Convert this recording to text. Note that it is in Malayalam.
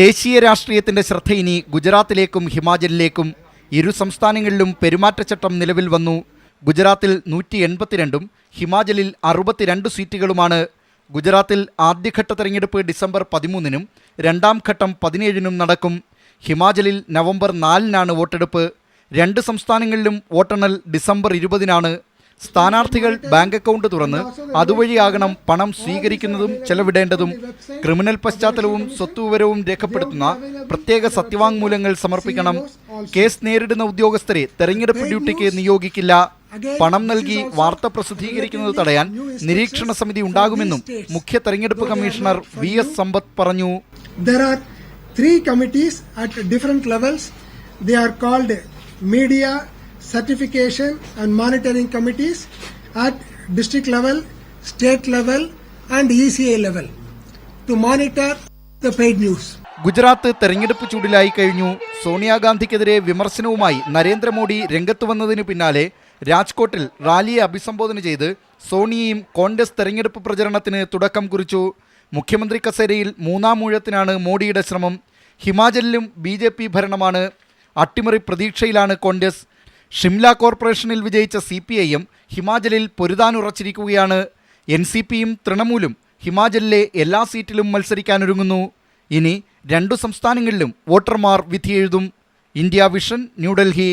ദേശീയ രാഷ്ട്രീയത്തിന്റെ ശ്രദ്ധ ഇനി ഗുജറാത്തിലേക്കും ഹിമാചലിലേക്കും ഇരു സംസ്ഥാനങ്ങളിലും പെരുമാറ്റച്ചട്ടം നിലവിൽ വന്നു. ഗുജറാത്തിൽ നൂറ്റി എൺപത്തിരണ്ടും ഹിമാചലിൽ അറുപത്തിരണ്ട് സീറ്റുകളുമാണ്. ഗുജറാത്തിൽ ആദ്യഘട്ട തെരഞ്ഞെടുപ്പ് ഡിസംബർ പതിമൂന്നിനും രണ്ടാം ഘട്ടം പതിനേഴിനും നടക്കും. ഹിമാചലിൽ നവംബർ നാലിനാണ് വോട്ടെടുപ്പ്. രണ്ട് സംസ്ഥാനങ്ങളിലും വോട്ടെണ്ണൽ ഡിസംബർ ഇരുപതിനാണ്. സ്ഥാനാർത്ഥികൾ ബാങ്ക് അക്കൗണ്ട് തുറന്ന് അതുവഴിയാകണം പണം സ്വീകരിക്കുന്നതും ചെലവിടേണ്ടതും ക്രിമിനൽ പശ്ചാത്തലവും സ്വത്തുവിവരവും രേഖപ്പെടുത്തുന്ന പ്രത്യേക സത്യവാങ്മൂലങ്ങൾ സമർപ്പിക്കണം. കേസ് നേരിടുന്ന ഉദ്യോഗസ്ഥരെ തെരഞ്ഞെടുപ്പ് ഡ്യൂട്ടിക്ക് നിയോഗിക്കില്ല. പണം നൽകി വാർത്ത പ്രസിദ്ധീകരിക്കുന്നത് തടയാൻ നിരീക്ഷണ സമിതി ഉണ്ടാകുമെന്നും മുഖ്യ തെരഞ്ഞെടുപ്പ് കമ്മീഷണർ വി എസ് സമ്പത്ത് പറഞ്ഞു. Three committees at different levels. They are called Media Certification and Monitoring Committees at district level, state level, and ECA level to monitor the paid news. Gujarat തെരഞ്ഞെടുപ്പ് ചൂടിലായി കഴിഞ്ഞു. സോണിയാഗാന്ധിക്കെതിരെ വിമർശനവുമായി നരേന്ദ്രമോദി രംഗത്ത് വന്നതിന് പിന്നാലെ രാജ്കോട്ടിൽ റാലിയെ അഭിസംബോധന ചെയ്ത് സോണിയയും കോൺഗ്രസ് തെരഞ്ഞെടുപ്പ് പ്രചരണത്തിന് തുടക്കം കുറിച്ചു. മുഖ്യമന്ത്രി കസേരയിൽ മൂന്നാം ഊഴത്തിനാണ് മോഡിയുടെ ശ്രമം. ഹിമാചലിലും ബി ഭരണമാണ്. അട്ടിമറി പ്രതീക്ഷയിലാണ് കോൺഗ്രസ്. ഷിംല കോർപ്പറേഷനിൽ വിജയിച്ച സി പി ഐയും ഹിമാചലിൽ പൊരുതാനുറച്ചിരിക്കുകയാണ് എൻ സി പിയും തൃണമൂലും ഹിമാചലിലെ എല്ലാ സീറ്റിലും മത്സരിക്കാനൊരുങ്ങുന്നു. ഇനി രണ്ടു സംസ്ഥാനങ്ങളിലും വോട്ടർമാർ വിധിയെഴുതും. India vision New Delhi